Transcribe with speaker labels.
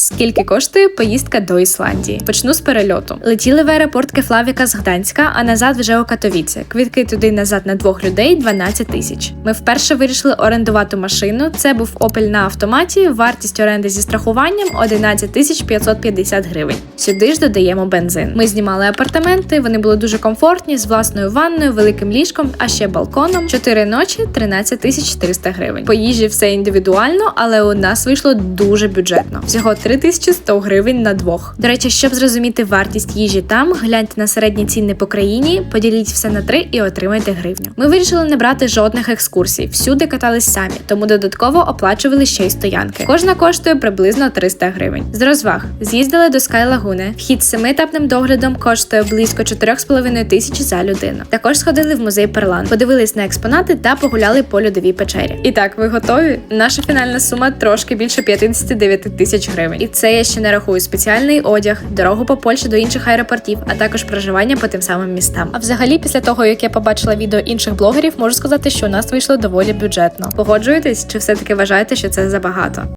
Speaker 1: Скільки коштує поїздка до Ісландії? Почну з перельоту. Летіли в аеропорт Кефлавіка з Гданська, а назад вже у Катовіце. Квитки туди назад на двох людей 12 тисяч. Ми вперше вирішили орендувати машину. Це був Opel на автоматі. Вартість оренди зі страхуванням 11 тисяч 550 гривень. Сюди ж додаємо бензин. Ми знімали апартаменти. Вони були дуже комфортні з власною ванною, великим ліжком, а ще балконом. Чотири ночі 13 тисяч 400 гривень. По їжі все індивідуально, але у нас вийшло дуже бюджетно. Всього 3100 гривень на двох. До речі, щоб зрозуміти вартість їжі там, гляньте на середні ціни по країні, поділіть все на три і отримайте гривню. Ми вирішили не брати жодних екскурсій, всюди катались самі, тому додатково оплачували ще й стоянки. Кожна коштує приблизно 300 гривень. З розваг з'їздили до Скай Лагуни. Вхід з семиетапним доглядом коштує близько 4,5 тисяч за людину. Також сходили в музей Перлан, подивились на експонати та погуляли по льодовій печері. І так, ви готові? Наша фінальна сума трошки більше 59 тисяч гривень. І це я ще не рахую спеціальний одяг, дорогу по Польщі до інших аеропортів, а також проживання по тим самим містам. А взагалі, після того як я побачила відео інших блогерів, можу сказати, що у нас вийшло доволі бюджетно. Погоджуєтесь, чи все таки вважаєте, що це забагато?